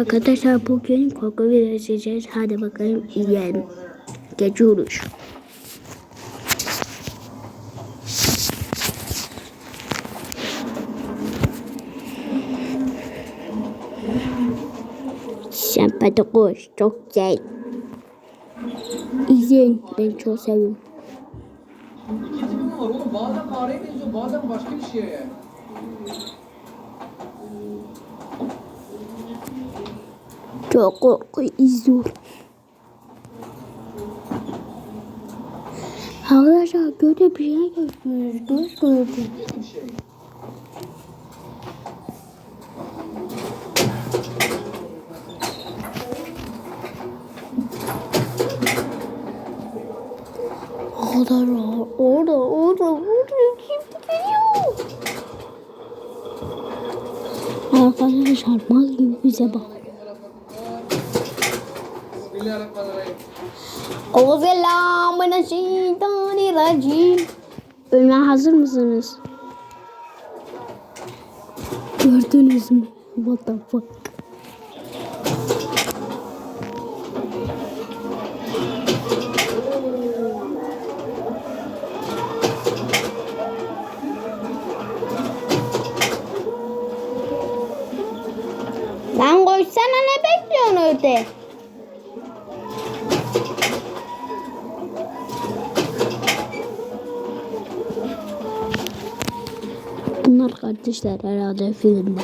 Arkadaşlar bugün korku video izleyeceğiz. Hadi bakalım izleyelim. Geçiyoruz. Sempati koş. Çok güzel. İzleyin. Ben çok seviyorum. Bazen fareye benziyor, bazen başka bir şeye Çok korku izliyorum. Arkadaşlar böyle bir şey gördünüz. Göz gördüm. Var. Orada, orada, orada kim geliyor? Arkadaşlar mal gibi bize bakıyor. Euzubillahimineşşeytanirracim. Ölmeye hazır mısınız? Gördünüz mü? What the fuck? Lan koşsana ne bekliyorsun öyle? Bunlar kardeşler herhalde filmde.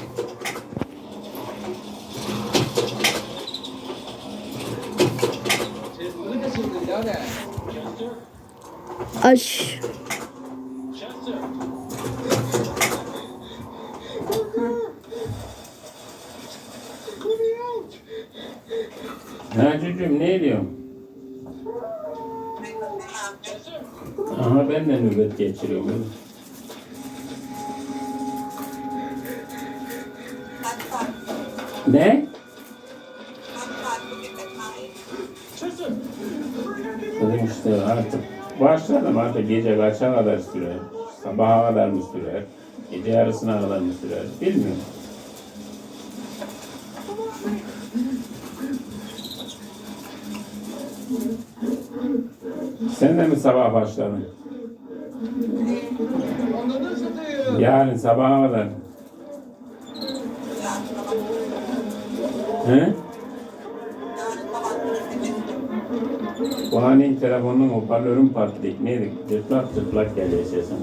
Aş. Ha çocuğum ne ediyorsun? Aha ben de nöbet geçiriyorum. Ne? Dedim işte artık başladım artık gece kaça kadar sürer? Sabaha kadar mı sürer? Gece yarısına kadar mı sürer? Bilmiyorum. Sen de mi sabah başladın? Yarın sabaha kadar. He? Bu hani telefonun hoparlörün patlayık. Neydi? Cırtlak cırtlak geliyor sesin.